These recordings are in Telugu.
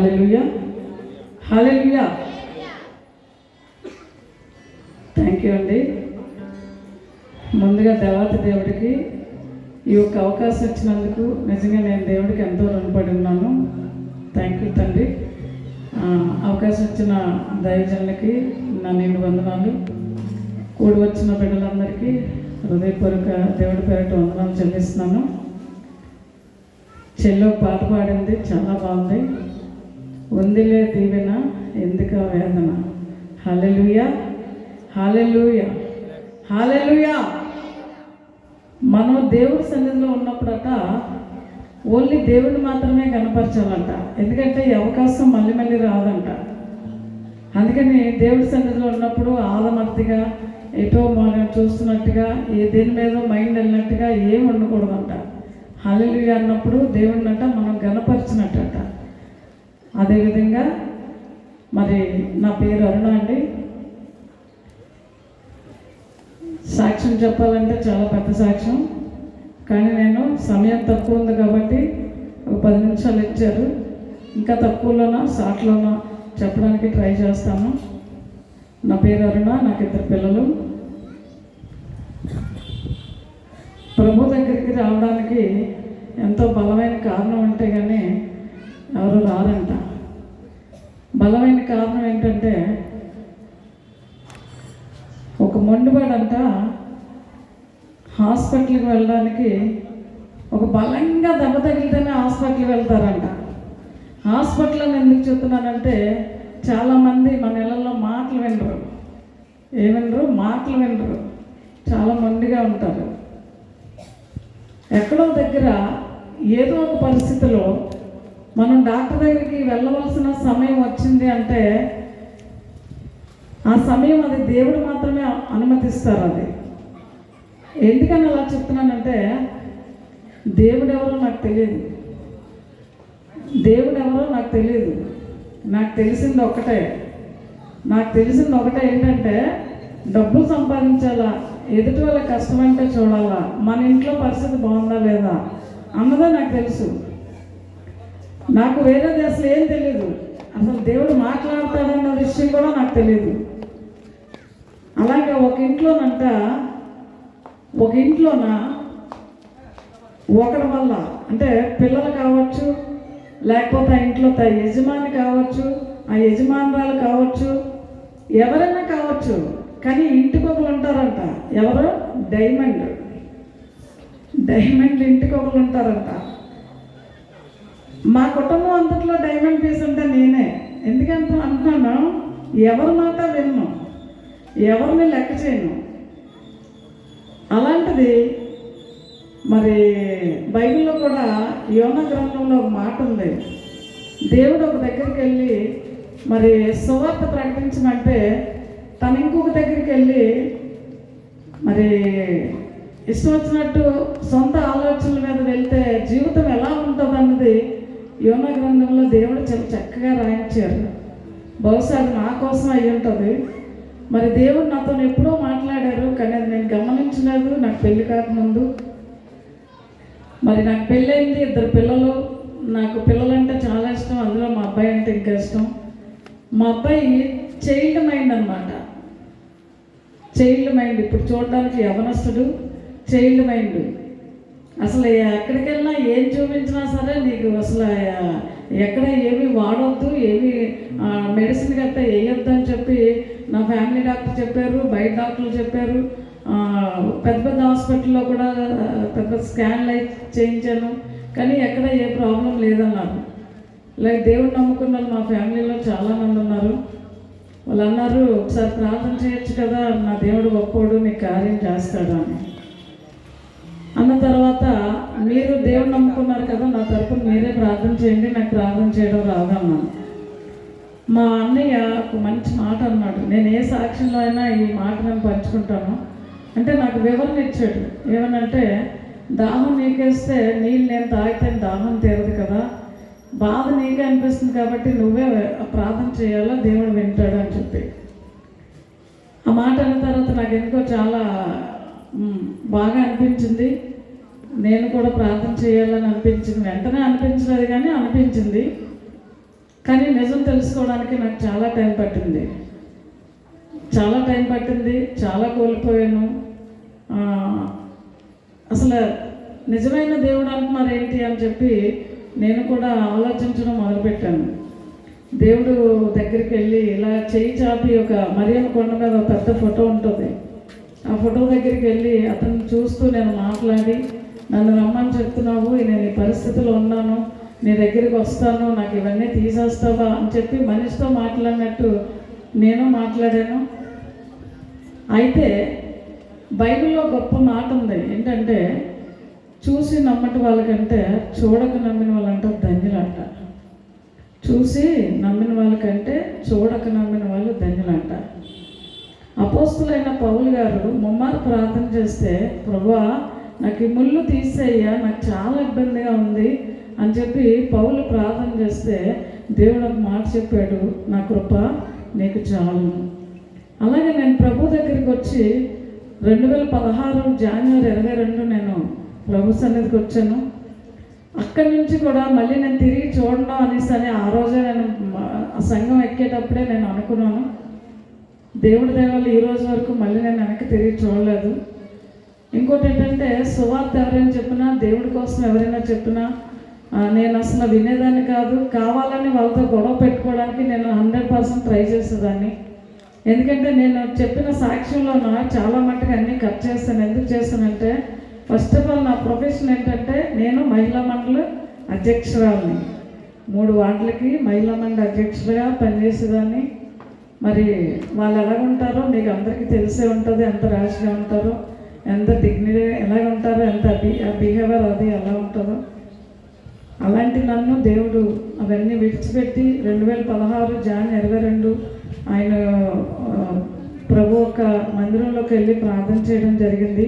హాలెలుయా హాలెలుయా థ్యాంక్ యూ అండి. ముందుగా దేవత దేవుడికి ఈ యొక్క అవకాశం ఇచ్చినందుకు నిజంగా నేను దేవుడికి ఎంతో రుణపడి ఉన్నాను. థ్యాంక్ యూ తండ్రి. అవకాశం ఇచ్చిన దైవజనులకి నా నిండు వందనాలు. కూడి వచ్చిన బిడ్డలందరికీ హృదయపూర్వక దేవుడి పేరిట వందనాలు చెల్లిస్తున్నాను. చెల్లో పాట పాడింది చాలా బాగుంది. ఉందిలే దీవెన ఎందుక వేదన? హాలెలుయా హాలెలుయా హాలెలుయా మనం దేవుడి సన్నిధిలో ఉన్నప్పుడట ఓన్లీ దేవుడిని మాత్రమే కనపరచాలంట. ఎందుకంటే ఈ అవకాశం మళ్ళీ మళ్ళీ రాదంట. అందుకని దేవుడి సన్నిధిలో ఉన్నప్పుడు ఆదమర్తిగా ఎటో మనం చూస్తున్నట్టుగా ఏ దేని మీద మైండ్ వెళ్ళినట్టుగా ఏం ఉండకూడదంట. హల్లెలూయా అన్నప్పుడు దేవుడినట మనం గనపరిచినట్టట అదేవిధంగా మరి నా పేరు అరుణ అండి. సాక్ష్యం చెప్పాలంటే చాలా పెద్ద సాక్ష్యం. కానీ నేను సమయం తక్కువ ఉంది కాబట్టి ఒక పది నిమిషాలు ఇచ్చారు. ఇంకా తక్కువలోనో షార్ట్లోన చెప్పడానికి ట్రై చేస్తాను. నా పేరు అరుణ నాకు ఇద్దరు పిల్లలు. ప్రభు దగ్గరికి రావడానికి ఎంతో బలమైన కారణం ఉంటే కానీ ఎవరు రారంట. బలమైన కారణం ఏంటంటే ఒక మొండివాడంట హాస్పిటల్కి వెళ్ళడానికి ఒక బలంగా దెబ్బ తగిలితేనే హాస్పిటల్కి వెళ్తారంట. హాస్పిటల్ అని ఎందుకు చెప్తున్నానంటే చాలామంది మన ఇళ్ళల్లో మాటలు వినరు. ఏమినరు? మాటలు వినరు. చాలా మొండిగా ఉంటారు. ఎక్కడో దగ్గర ఏదో ఒక పరిస్థితిలో మనం డాక్టర్ దగ్గరికి వెళ్ళవలసిన సమయం వచ్చింది అంటే ఆ సమయం అది దేవుడు మాత్రమే అనుమతిస్తారు అది. ఎందుకని అలా చెప్తున్నానంటే దేవుడు ఎవరో నాకు తెలియదు. దేవుడు ఎవరో నాకు తెలియదు. నాకు తెలిసింది ఒకటే. నాకు తెలిసింది ఒకటే ఏంటంటే డబ్బులు సంపాదించాలా ఎదుటి వాళ్ళ కష్టం అంటే చూడాలా మన ఇంట్లో పరిస్థితి బాగుందా లేదా అన్నదే నాకు తెలుసు. నాకు వేరేది అసలు ఏం తెలియదు అసలు దేవుడు మాట్లాడతాడన్న విషయం కూడా నాకు తెలియదు అలాగే ఒక ఇంట్లోనంట ఒక ఇంట్లోన ఒకరి వల్ల అంటే పిల్లలు కావచ్చు లేకపోతే ఆ ఇంట్లో త- యజమాని కావచ్చు ఆ యజమానురాలు కావచ్చు ఎవరైనా కావచ్చు కానీ ఇంటికి ఒకరు ఉంటారంట. ఎవరు? డైమండ్. డైమండ్ ఇంటికి ఒకరు ఉంటారంట. మా కుటుంబం అంతట్లో డైమండ్ పీస్ అంటే నేనే. ఎందుకంటే అనుకున్నాం ఎవరి మాట విన్ను? ఎవరిని లెక్క చేయను? అలాంటిది మరి బైబిల్లో కూడా యోన గ్రంథంలో ఒక మాట ఉంది. దేవుడు ఒక దగ్గరికి వెళ్ళి మరి సువార్త ప్రకటించమంటే తను ఇంకొక దగ్గరికి వెళ్ళి మరి ఇష్టం వచ్చినట్టు సొంత ఆలోచనల మీద వెళ్తే జీవితం ఎలా ఉంటుంది అన్నది యోన గ్రంథంలో దేవుడు చాలా చక్కగా రాయించారు. బహుశా అది నా కోసం అయి ఉంటుంది. మరి దేవుడు నాతో ఎప్పుడో మాట్లాడారు కానీ అది నేను గమనించలేదు నాకు పెళ్ళి కాకముందు. మరి నాకు పెళ్ళైంది ఇద్దరు పిల్లలు. నాకు పిల్లలంటే చాలా ఇష్టం అందులో మా అబ్బాయి అంటే ఇంకా ఇష్టం. మా అబ్బాయి చైల్డ్ మైండ్ అన్నమాట. చైల్డ్ మైండ్ ఇప్పుడు చూడడానికి యవనస్తుడు చైల్డ్ మైండ్. అసలు ఎక్కడికి వెళ్ళినా ఏం చూపించినా సరే నీకు అసలు ఎక్కడ ఏమి వాడొద్దు ఏమి మెడిసిన్ గట్టా వేయొద్దు అని చెప్పి నా ఫ్యామిలీ డాక్టర్ చెప్పారు బయట డాక్టర్లు చెప్పారు. పెద్ద పెద్ద హాస్పిటల్లో కూడా పెద్ద పెద్ద స్కాన్లు అయి చేయించాను. కానీ ఎక్కడ ఏ ప్రాబ్లం లేదన్నారు. లైక్ దేవుడు నమ్ముకున్న వాళ్ళు మా ఫ్యామిలీలో చాలామంది ఉన్నారు. వాళ్ళు అన్నారు ఒకసారి ప్రార్థన చేయొచ్చు కదా నా దేవుడు ఒప్పోడు నీ కార్యం చేస్తాడు అని. అన్న తర్వాత మీరు దేవుడు నమ్ముకున్నారు కదా నా తరపున మీరే ప్రార్థన చేయండి నాకు ప్రార్థన చేయడం రాదన్నాను మా అన్నయ్య ఒక మంచి మాట అన్నాడు. నేను ఏ సాక్ష్యంలో అయినా ఈ మాట నేను పంచుకుంటాను. అంటే నాకు వివరణ ఇచ్చాడు. ఏమనంటే దాహం నీకేస్తే నీళ్ళు నేను తాగితే దాహం తీరదు కదా. బాధ నీకే అనిపిస్తుంది కాబట్టి నువ్వే ప్రార్థన చేయాలా? దేవుడు వింటాడు అని చెప్పి. ఆ మాట అన్న తర్వాత నాకు ఎందుకో చాలా బాగా అనిపించింది. నేను కూడా ప్రార్థన చేయాలని అనిపించింది. వెంటనే అనిపించలేదు కానీ అనిపించింది. కానీ నిజం తెలుసుకోవడానికి నాకు చాలా టైం పట్టింది. చాలా టైం పట్టింది. చాలా కోల్పోయాను. అసలు నిజమైన దేవుడు అంటున్నారు ఏంటి అని చెప్పి నేను కూడా ఆలోచించడం మొదలుపెట్టాను. దేవుడు దగ్గరికి వెళ్ళి ఇలా చేయి చాపి ఒక మరియమ్మ కొండ మీద ఒక పెద్ద ఫోటో ఉంటుంది. ఆ ఫోటో దగ్గరికి వెళ్ళి అతను చూస్తూ నేను మాట్లాడి నన్ను రమ్మని చెప్తున్నావు నేను ఈ పరిస్థితిలో ఉన్నాను నీ దగ్గరికి వస్తాను నాకు ఇవన్నీ తీసేస్తావా? అని చెప్పి మనిషితో మాట్లాడినట్టు నేను మాట్లాడాను. అయితే బైబిల్లో గొప్ప మాట ఉంది. ఏంటంటే చూసి నమ్మటి వాళ్ళకంటే చూడక నమ్మిన వాళ్ళంట ధన్యులంట. చూసి నమ్మిన వాళ్ళకంటే చూడక నమ్మిన వాళ్ళు ధన్యులంట. అపోస్తులైన పౌలు గారు ముమ్మారు ప్రార్థన చేస్తే ప్రభా నాకు ఈ ముళ్ళు తీసేయ్యా నాకు చాలా ఇబ్బందిగా ఉంది అని చెప్పి పౌలు ప్రార్థన చేస్తే దేవుడు ఒక మాట చెప్పాడు నా కృప నీకు చాలు. అలాగే నేను ప్రభు దగ్గరికి వచ్చి రెండు వేల పదహారు జనవరి ఇరవై రెండు నేను ప్రభు సన్నిధికి వచ్చాను. అక్కడి నుంచి కూడా మళ్ళీ నేను తిరిగి చూడడం అనేసి అని ఆ రోజే నేను ఆ సంఘం ఎక్కేటప్పుడే నేను అనుకున్నాను. దేవుడి దేవాళ్ళు ఈ రోజు వరకు మళ్ళీ నేను వెనక్కి తిరిగి చూడలేదు. ఇంకోటి ఏంటంటే సువార్త ఎవరైనా చెప్పినా దేవుడి కోసం ఎవరైనా చెప్పినా నేను అసలు వినేదాన్ని కాదు. కావాలని వాళ్ళతో గొడవ పెట్టుకోవడానికి నేను హండ్రెడ్ పర్సెంట్ ట్రై చేసేదాన్ని. ఎందుకంటే నేను చెప్పిన సాక్ష్యంలో చాలా మట్టుకు అన్నీ కట్ చేస్తాను. ఎందుకు చేస్తానంటే ఫస్ట్ ఆఫ్ ఆల్ నా ప్రొఫెషన్ ఏంటంటే నేను మహిళా మండలి అధ్యక్షురాలని. మూడు వార్డులకి మహిళా మండలి అధ్యక్షుడిగా పనిచేసేదాన్ని. మరి వాళ్ళు ఎలాగ ఉంటారో మీకు అందరికీ తెలిసే ఉంటుంది ఎంత ర్యాష్గా ఉంటారో ఎంత డిగ్నిటీ ఎలాగ ఉంటారో ఎంత బిహేవియర్ అది ఎలా ఉంటుందో. అలాంటి నన్ను దేవుడు అవన్నీ విడిచిపెట్టి రెండు వేల పదహారు జాన్ ఇరవై రెండు ఆయన ప్రభు ఒక మందిరంలోకి వెళ్ళి ప్రార్థన చేయడం జరిగింది.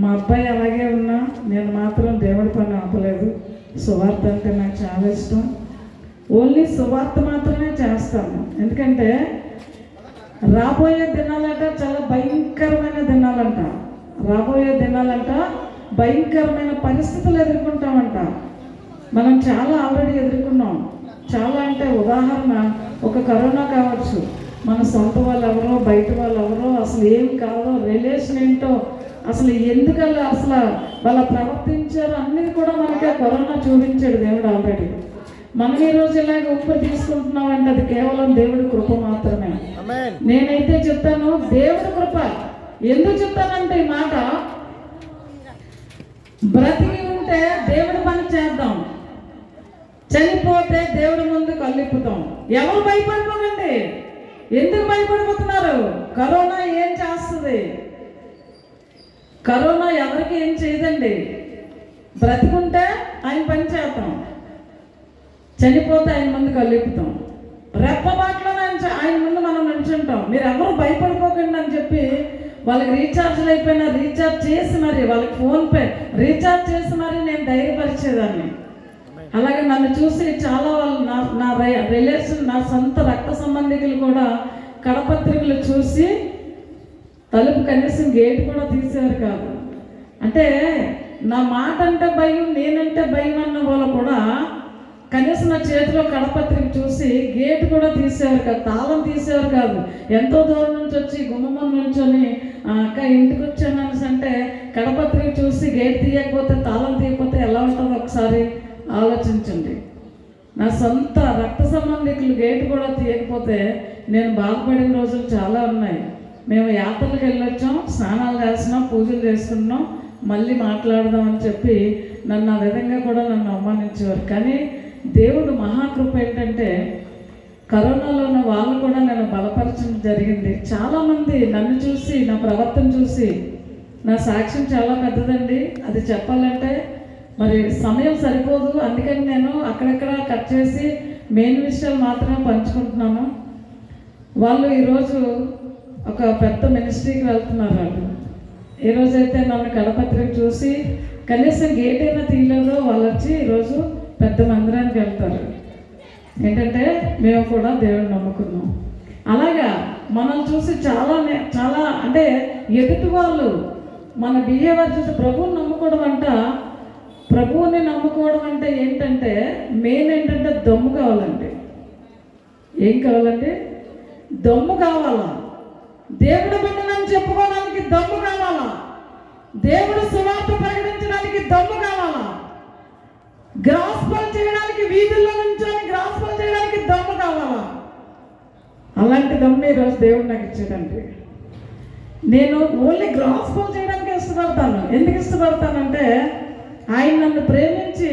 మా అబ్బాయి అలాగే ఉన్నా నేను మాత్రం దేవుడి పని ఆపలేదు. సువార్త అంటే నాకు చాలా ఇష్టం. ఓన్లీ సువార్త మాత్రమే చేస్తాము. ఎందుకంటే రాబోయే దినాలంట చాలా భయంకరమైన దినాలంట. రాబోయే దినాలంట భయంకరమైన పరిస్థితులు ఎదుర్కొంటామంట. మనం చాలా ఆల్రెడీ ఎదుర్కొన్నాం. చాలా అంటే ఉదాహరణ ఒక కరోనా కావచ్చు. మన సొంత వాళ్ళు ఎవరో బయట వాళ్ళు ఎవరో అసలు ఏం కాదో రిలేషన్ ఏంటో అసలు ఎందుకలా అసలు వాళ్ళ ప్రవర్తించారో అన్నీ కూడా మనకి ఆ కరోనా చూపించాడు దేవుడు ఆల్రెడీ. మనం ఈ రోజు ఇలాగ ఉప్పు తీసుకుంటున్నాం అంటే అది కేవలం దేవుడి కృప మాత్రమే. నేనైతే చెప్తాను దేవుడి కృప. ఎందుకు చెప్తానంటే ఈ మాట? బ్రతికి ఉంటే దేవుడి పని చేద్దాం. చనిపోతే దేవుడి ముందు కళ్ళిప్పుతాం. ఎవరు భయపడిపోకండి ఎందుకు భయపడిపోతున్నారు? కరోనా ఏం చేస్తుంది? కరోనా ఎవరికి ఏం చేయదండి? బ్రతికుంటే ఆయన పని చేద్దాం. చనిపోతే ఆయన ముందు కలుపుతాం రెప్పబాట్లోనే ఆయన ఆయన ముందు మనం నిల్చుంటాం. మీరు ఎవరు భయపడిపోకండి అని చెప్పి వాళ్ళకి రీఛార్జ్లు అయిపోయినా రీఛార్జ్ చేసి మరి వాళ్ళకి ఫోన్పే రీఛార్జ్ చేసి మరి నేను ధైర్యపరిచేదాన్ని. అలాగే నన్ను చూసి చాలా వాళ్ళు నా నా రిలేషన్ నా సొంత రక్త సంబంధికులు కూడా కడపత్రికలు చూసి తలుపు కనీసం గేట్ కూడా తీసేవారు కాదు. అంటే నా మాట అంటే భయం నేనంటే భయం అన్న వాళ్ళు కూడా కనీసం నా చేతిలో కడపత్రిక చూసి గేట్ కూడా తీసేవారు కాదు తాళం తీసేవారు కాదు. ఎంతో దూరం నుంచి వచ్చి గుమ్మం నుంచొని "ఆ, అక్క ఇంటికి వచ్చాను అంటే కడపత్రిక చూసి గేట్ తీయకపోతే తాళం తీయకపోతే ఎలా ఉంటుందో ఒకసారి ఆలోచించండి. నా సొంత రక్త సంబంధికులు గేట్ కూడా తీయకపోతే నేను బాధపడిన రోజులు చాలా ఉన్నాయి. మేము యాత్రలకు వెళ్ళొచ్చాం స్నానాలు చేస్తున్నాం పూజలు చేసుకున్నాం మళ్ళీ మాట్లాడదాం అని చెప్పి నన్ను ఆ విధంగా కూడా నన్ను అవమానించేవారు. కానీ దేవుడు మహాకృప ఏంటంటే కరోనాలో ఉన్న వాళ్ళు కూడా నేను బలపరచడం జరిగింది. చాలామంది నన్ను చూసి నా ప్రవర్తన చూసి నా సాక్ష్యం చాలా పెద్దదండి. అది చెప్పాలంటే మరి సమయం సరిపోదు. అందుకని నేను అక్కడక్కడ కట్ చేసి మెయిన్ విషయాలు మాత్రమే పంచుకుంటున్నాను. వాళ్ళు ఈరోజు ఒక పెద్ద మినిస్ట్రీకి వెళ్తున్నారు వాళ్ళు. ఈరోజైతే రోజైతే నన్ను కడపత్రిక చూసి కనీసం గేట్ అయినా తీయలేదో వాళ్ళు వచ్చి ఈరోజు పెద్ద మందిరానికి వెళ్తారు. ఏంటంటే మేము కూడా దేవుడిని నమ్ముకున్నాం. అలాగా మనం చూసి చాలా చాలా అంటే ఎదుటి వాళ్ళు మన బిహేవియర్ చూసి ప్రభువుని నమ్ముకోవడం అంట ప్రభువుని నమ్ముకోవడం అంటే ఏంటంటే మెయిన్ ఏంటంటే దమ్ము కావాలండి. ఏం కావాలండి? దమ్ము కావాలా? దేవుడు బిడ్డనని చెప్పుకోవడానికి దమ్ము కావాలా? దేవుడు సువార్త ప్రకటించడానికి దమ్ము కావాలా? గ్రాస్పల్ చేయడానికి వీధుల్లో నుంచొని గ్రాస్పల్ చేయడానికి దమ్ము కావాలా? అలాంటి దమ్ము ఈరోజు దేవుడు నాకు ఇచ్చాడండి. నేను ఓన్లీ గ్రాస్పల్ చేయడానికి ఇష్టపడతాను. ఎందుకు ఇష్టపడతానంటే ఆయన నన్ను ప్రేమించి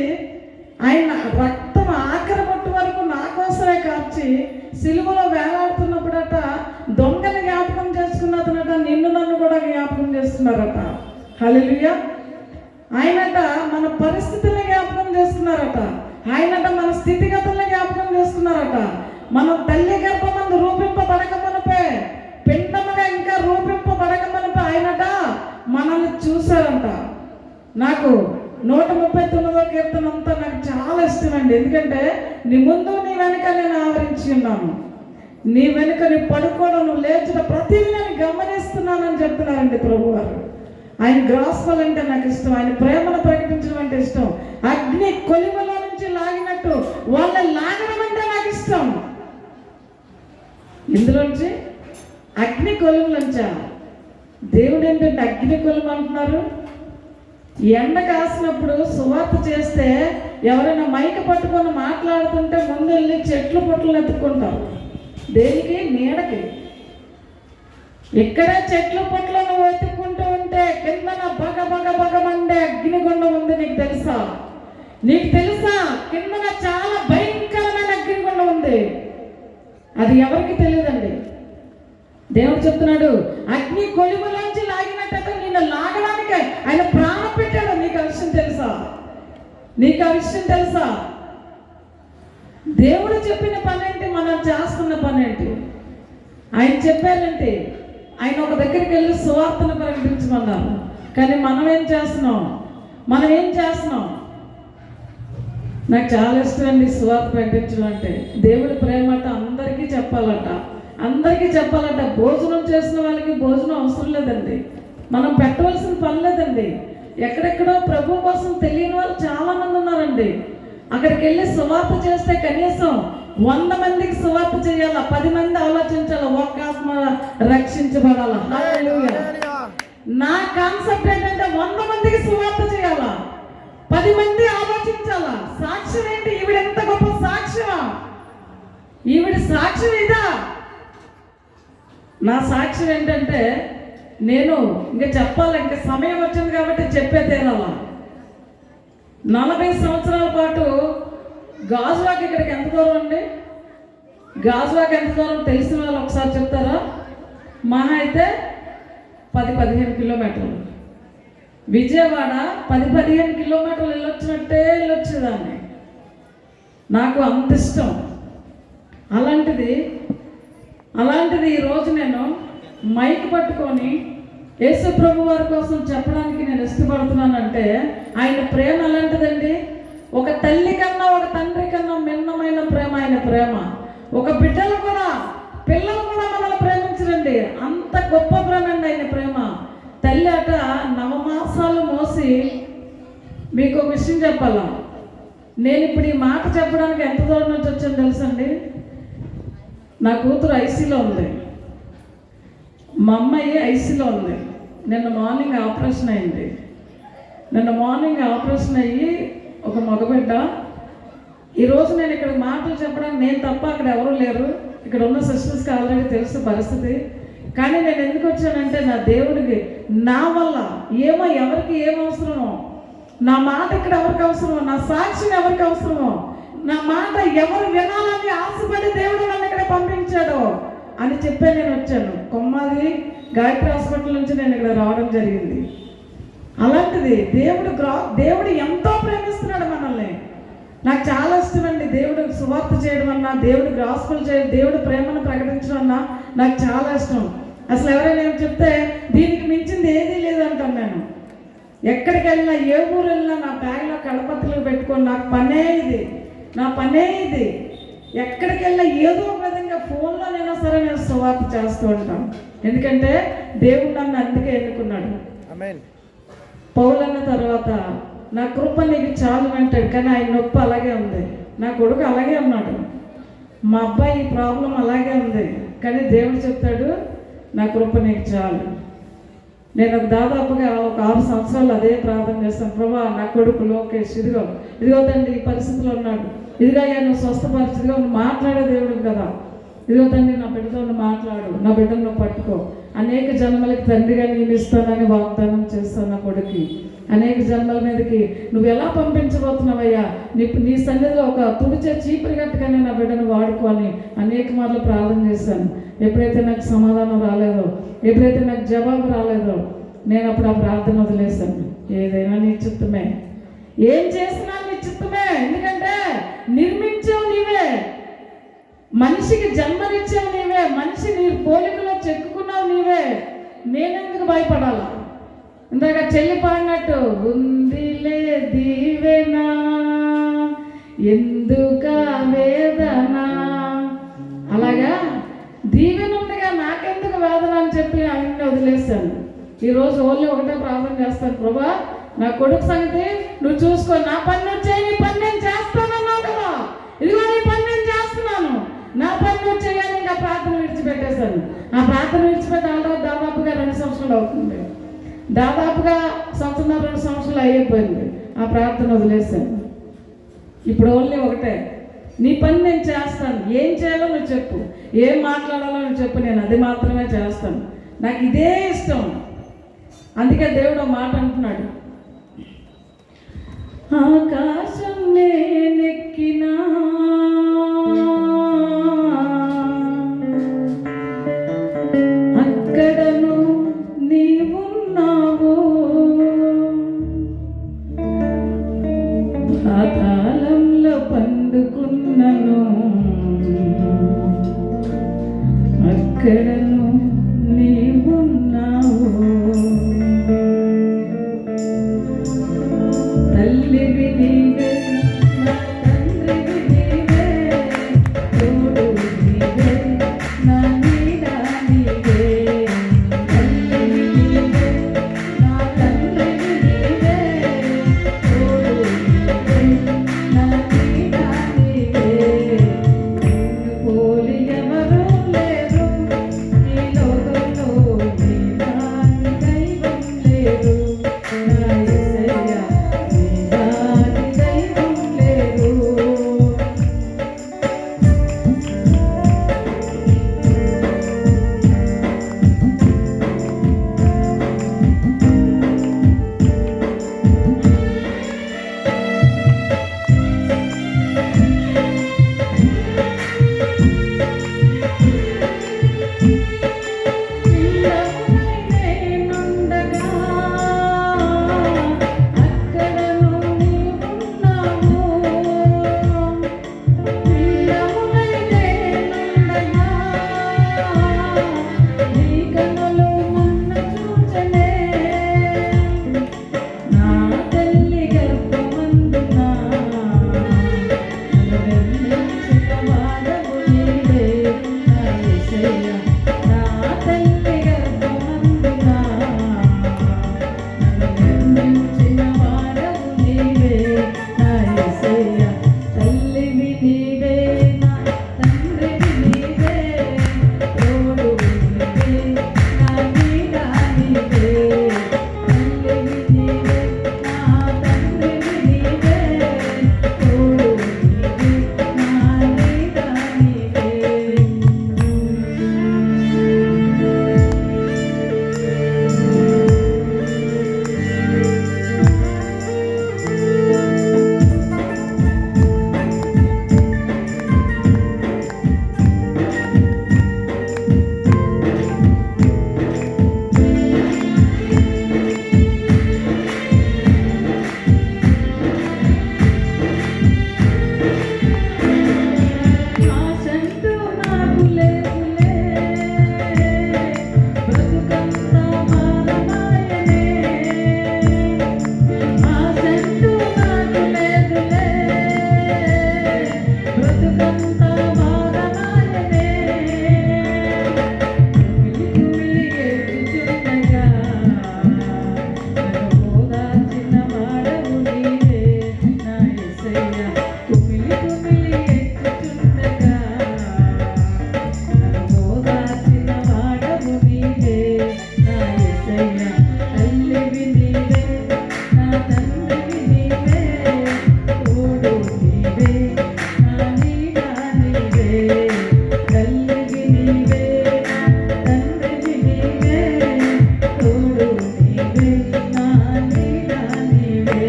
ఆయన రక్తం ఆఖరి పట్టు వరకు నా కోసమే కార్చి సిలువలో వేలాడుతున్నప్పుడట దొంగని జ్ఞాపకం చేసుకున్నతనట నిన్ను నన్ను కూడా జ్ఞాపకం చేస్తున్నారట. హల్లెలూయా ఆయనట మన పరిస్థితులు చేస్తున్నారట. ఆయనట మన స్థితిగతులను జ్ఞాపకం చేస్తున్నారట మనం తల్లి గర్భమందు రూపింపబడక మనపే పిండముగా ఇంకా రూపింపబడక మనపే ఆయనట మనల్ని చూశారంట. నాకు నూట ముప్పై తొమ్మిదో కీర్తన అంతా నాకు చాలా ఇష్టమండి ఎందుకంటే నీ ముందు నీ వెనుక నేను ఆవరించి ఉన్నాను. నీ వెనుక నీ పడుకోవడం నువ్వు లేచిన ప్రతిదీ నేను గమనిస్తున్నానని చెప్తున్నారండి ప్రభు గారు ఆయన గ్రాస్పల్ అంటే నాకు ఇష్టం ఆయన ప్రేమను ప్రకటించడం అంటే ఇష్టం అగ్ని కొలిమల నుంచి లాగినట్టు వాళ్ళని లాగడం అంటే నాకు ఇష్టం. ఇందులోంచి అగ్ని కొలిమలోంచా దేవుడు ఏంటంటే అగ్ని కొలిమ అంటున్నారు. ఎండ కాసినప్పుడు సువార్త చేస్తే ఎవరైనా మైక పట్టుకొని మాట్లాడుతుంటే ముందు వెళ్ళి చెట్లు పొట్టలు ఎత్తుకుంటారు దేనికి? నీడకి. ఎక్కడ చెట్లు పొట్లు నువ్వు వెతుక్కుంటూ ఉంటే కిందన బగ బగ బగ మండే అగ్నిగుండం ఉంది నీకు తెలుసా? నీకు తెలుసా? కిందన చాలా భయంకరమైన అగ్నిగుండం ఉంది. అది ఎవరికి తెలియదండి? దేవుడు చెప్తున్నాడు అగ్ని కొలుములోంచి లాగినట్టు నిన్ను లాగడానికి ఆయన ప్రాణం పెట్టాడు. నీకు ఆ విషయం తెలుసా? నీకు ఆ విషయం తెలుసా? దేవుడు చెప్పిన పనేంటి? మనం చేస్తున్న పనేంటి? ఆయన చెప్పారంటే ఆయన ఒక దగ్గరికి వెళ్ళి సువార్తను ప్రకటించమన్నారు. కానీ మనం ఏం చేస్తున్నాం? మనం ఏం చేస్తున్నాం? నాకు చాలా ఇష్టం అండి సువార్త ప్రకటించడం అంటే. దేవుడి ప్రేమ అంట అందరికీ చెప్పాలట. అందరికీ చెప్పాలట. భోజనం చేసిన వాళ్ళకి భోజనం అవసరం లేదండి. మనం పెట్టవలసిన పని లేదండి. ఎక్కడెక్కడో ప్రభు కోసం తెలియని వాళ్ళు చాలా మంది ఉన్నారండి. అక్కడికి వెళ్ళి సువార్త చేస్తే కనీసం వంద మందికి సువార్త చేయాలా? పది మంది ఆలోచించాలా? ఒక్క ఆత్మ రక్షించబడాలా. నా కాన్సెప్ట్ ఏంటంటే వంద మందికి సువార్త చేయాలా? పది మంది ఆలోచించాలా? సాక్ష్యం ఏంటి? ఈవిడ ఎంత గొప్ప సాక్ష్యమా? ఈవిడ సాక్ష్యం ఇదా? నా సాక్ష్యం ఏంటంటే నేను ఇంకా చెప్పాలి ఇంకా సమయం వచ్చింది కాబట్టి చెప్పే తీరాలా. నలభై సంవత్సరాల పాటు గాజువాక్ ఇక్కడికి ఎంత దూరం అండి? గాజువాక్ ఎంత దూరం? తెలిసిన వాళ్ళు ఒకసారి చెప్తారా? మహా అయితే పది పదిహేను కిలోమీటర్లు. విజయవాడ పది పదిహేను కిలోమీటర్లు వెళ్ళొచ్చినట్టే వెళ్ళొచ్చేదాన్ని. నాకు అంత ఇష్టం. అలాంటిది అలాంటిది ఈరోజు నేను మైక్ పట్టుకొని యేసు ప్రభు వారి కోసం చెప్పడానికి నేను ఇష్టపడుతున్నానంటే ఆయన ప్రేమ అలాంటిదండి ఒక తల్లి కన్నా ఒక తండ్రి కన్నా మిన్నమైన ప్రేమ ఆయన ప్రేమ. ఒక బిడ్డలు కూడా పిల్లలు కూడా మనల్ని ప్రేమించరండి. అంత గొప్ప ప్రేమ అండి ఆయన ప్రేమ. తల్లి అట నవమాసాలు మోసి మీకు ఒక విషయం చెప్పాలా? నేను ఇప్పుడు ఈ మాట చెప్పడానికి ఎంత దూరం నుంచి వచ్చాను తెలుసండి? నా కూతురు ఐసీలో ఉంది. మా అమ్మాయి ఐసీలో ఉంది. నిన్న మార్నింగ్ ఆపరేషన్ అయింది. నిన్న మార్నింగ్ ఆపరేషన్ అయ్యి ఒక మగబిడ్డ. ఈరోజు నేను ఇక్కడ మాటలు చెప్పడానికి నేను తప్ప అక్కడ ఎవరు లేరు. ఇక్కడ ఉన్న సిస్టర్స్కి ఆల్రెడీ తెలుసు పరిస్థితి. కానీ నేను ఎందుకు వచ్చానంటే నా దేవుడికి నా వల్ల ఏమో ఎవరికి ఏం అవసరమో నా మాట ఇక్కడ ఎవరికి అవసరమో నా సాక్ష్యం ఎవరికి అవసరమో నా మాట ఎవరు వినాలని ఆశపడి దేవుడు నన్ను ఇక్కడ పంపించాడు అని చెప్పే నేను వచ్చాను. కొమ్మాది గాయత్రి హాస్పిటల్ నుంచి నేను ఇక్కడ రావడం జరిగింది. అలాంటిది దేవుడు గ్రా దేవుడు ఎంతో ప్రేమిస్తున్నాడు మనల్ని. నాకు చాలా ఇష్టం అండి దేవుడు సువార్త చేయడం అన్నా దేవుడు గ్రాస్పల్ చేయడం దేవుడు ప్రేమను ప్రకటించడం అన్నా నాకు చాలా ఇష్టం. అసలు ఎవరైనా ఏం చెప్తే దీనికి మించింది ఏదీ లేదంటాను నేను. ఎక్కడికి వెళ్ళినా ఏ ఊరు వెళ్ళినా నా బ్యాగ్లో కడపత్తులు పెట్టుకొని నాకు పనే ఇది. నా పనే ఇది. ఎక్కడికి వెళ్ళినా ఏదో ఒక విధంగా ఫోన్లోనైనా సరే నేను సువార్త చేస్తూ ఉంటాను. ఎందుకంటే దేవుడు నన్ను అందుకే ఎన్నుకున్నాడు. పౌలన్న తర్వాత నా కృప నీకు చాలు అంటాడు. కానీ ఆయన నొప్పి అలాగే ఉంది. నా కొడుకు అలాగే ఉన్నాడు. మా అబ్బాయి ఈ ప్రాబ్లం అలాగే ఉంది. కానీ దేవుడు చెప్తాడు నా కృప నీకు చాలు. నేను ఒక దాదాపుగా ఒక ఆరు సంవత్సరాలు అదే ప్రార్థన చేస్తాను. ప్రభా నా కొడుకు లోకేష్ ఇదిగో ఇదిగో తండ్రి ఈ పరిస్థితిలో ఉన్నాడు. ఇదిగో నువ్వు స్వస్థపరిచి. నువ్వు మాట్లాడే దేవుడు కదా. ఇదిగో తండ్రి నా బిడ్డతో మాట్లాడు. నా బిడ్డను పట్టుకో. అనేక జన్మలకి తండ్రిగా నియమిస్తానని వాగ్దానం చేస్తాను నా అనేక జన్మల మీదకి నువ్వు ఎలా పంపించబోతున్నావయ్యా? నీ నీ సన్నిధిలో ఒక తుడిచే చీపురి గట్టుగానే నా బిడ్డను వాడుకోని అనేక మార్లు ప్రార్థన చేశాను. ఎప్పుడైతే నాకు సమాధానం రాలేదో ఎప్పుడైతే నాకు జవాబు రాలేదో నేను అప్పుడు ఆ ప్రార్థన వదిలేశాను. ఏదైనా నీ చిత్తమే. ఏం చేసినా నీ చిత్తమే. ఎందుకంటే నిర్మించావు నీవే. మనిషికి జన్మనిచ్చావు నీవే. మనిషి నీ పోలికలో నేనెందుకు భయపడాలా? ఇందాక చెల్లి పాడినట్టు ఉందిలే దీవెనా ఎందుక వేదన? అలాగా? దీవెన ఉండగా నాకెందుకు వేదన అని చెప్పి ఆయన్ని వదిలేశాను. ఈరోజు ఓన్లీ ఒకటే ప్రార్థన చేస్తాను. ప్రభా నా కొడుకు సంగతి నువ్వు చూసుకో. నా పని వచ్చే నీ పని నేను చేస్తానన్నావు కదా. ఇదిగో నీ ప్రార్థన ఆ ప్రార్థన విడిచిపెట్టి ఆల్రెడీ దాదాపుగా రెండు సంవత్సరాలు అవుతుంది. దాదాపుగా సంవత్సరం రెండు సంవత్సరాలు అయిపోయింది. ఆ ప్రార్థన వదిలేశాను ఇప్పుడు ఓన్లీ ఒకటే. నీ పని నేను చేస్తాను. ఏం చేయాలో నువ్వు చెప్పు. ఏం మాట్లాడాలో నువ్వు చెప్పు. నేను అది మాత్రమే చేస్తాను. నాకు ఇదే ఇష్టం. అందుకే దేవుడు మాట అంటున్నాడు. ఆకాశం నేనెక్కినా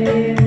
Amén.